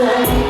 say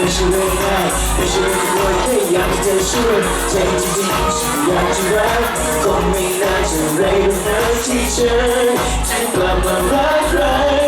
ไม่ใช่เรื่องง่ายไม่ใช่เรื่องง่ายแค่อยากให้เธอช่วใจจริงฉันอยากจะรักคงไม่น่าจะไรหรอกนที่เธอจกลับมารักใคร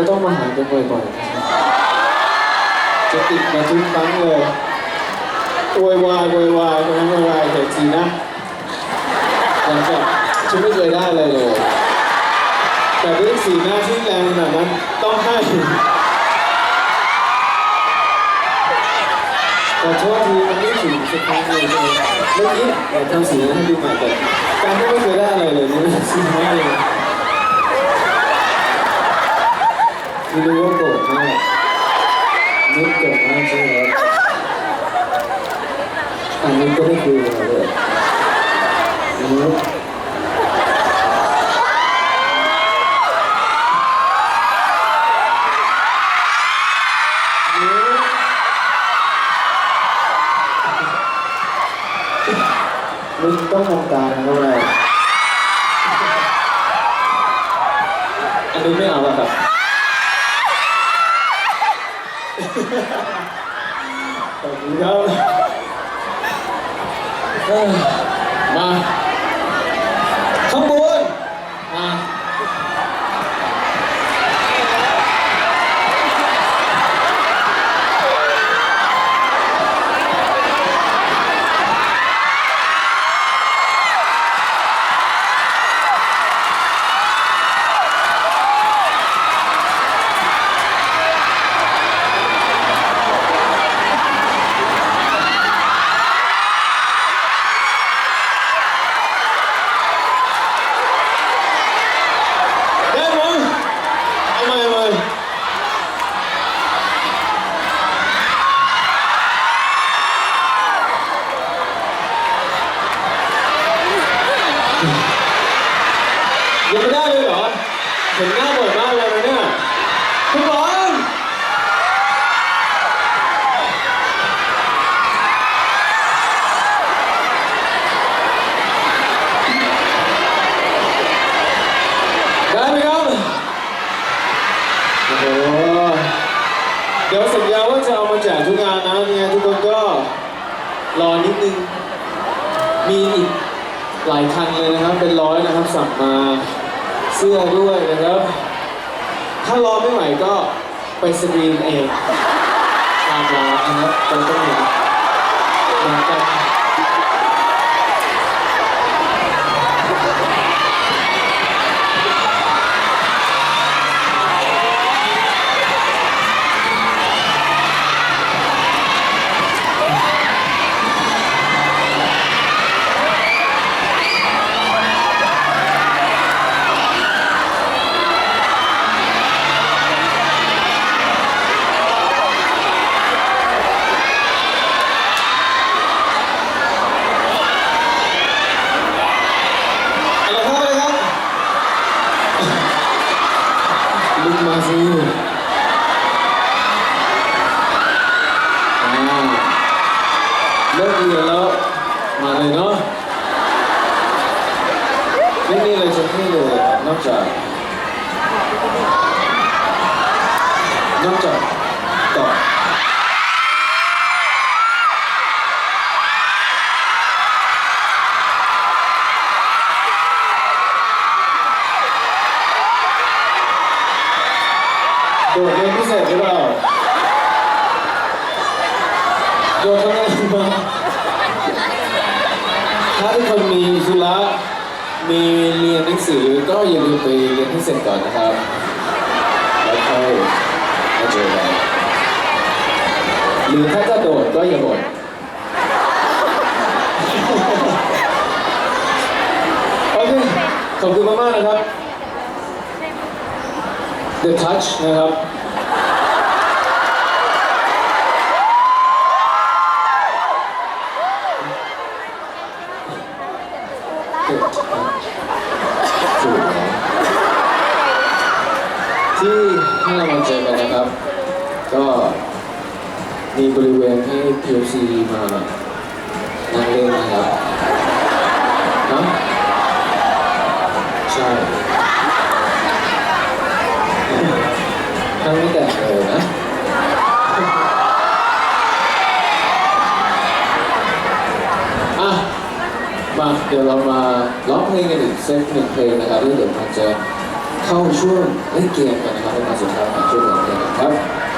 จต้องมาหากันบ่อยๆนะครับจะติดมาทุกครั้งเลยโวยวายโวยวายคนวยวายแต่จีนะหลังจากฉันไม่เคยได้อะไรเลย แต่ด้วยสีหน้าที่แรงขนาดนั้นต้องให้ขอโทษทีมันไม่ถึงสุดท้ายเลยเมื่อกี้เราทำสีหน้าให้ดูใหม่แต่การที่ไม่เคยได้อะไรเลย นี้จะได้คุยกันเลยนะมึงต้องมองตาเขาเลยอันนี้ไม่เอาละครับ ขอบคุณครับ เอ้ ห็นหน้าบ่อยมากเลยนะเนี่ยคุณบอลได้ไหมครับโอ้โหเดี๋ยวสัญญาว่าจะเอามาแจกทุกงานนะเนี่ยทุกคนก็รอนิดนึง มีอีกหลายคันเลยนะครับ เป็นร้อยนะครับสั่งมา เสื้อด้วยนะครับ ถ้ารอไม่ไหวก็ไปสตรีนเองตามร้านนะครับตรงตรงนี้เหมือนกัน อะไรครับอะไรครับ ลุกมาสิอ่าเลิกเรียนแล้วมา โดดทำงานมาถ้าทุกคนมีธุระมีเรียนหนังสือก็อย่าลืมไปเรียนให้เสร็จก่อนนะครับแล้วค่อยมาเจอกันหรือถ้าจะโดดก็อย่าบ่นโอเคขอบคุณมากๆนะครับ The Touch นะครับ The Touch ถูกนะที่ให้ เจอกันนะครับ ก็มีบริเวณให้ PLC มานั่งเล่นนะครับนะใช่ทั้งไม่แต่งเลยนะอะมาเดี๋ยวเรามาร้องเพลงกันอีกสักหนึ่งเพลงนะครับแล้วเดี๋ยวมันจะเข้าช่วงเล่นเกมกัน นะครับเป็นการสุดท้ายของช่วงเล่นเกมนะครับ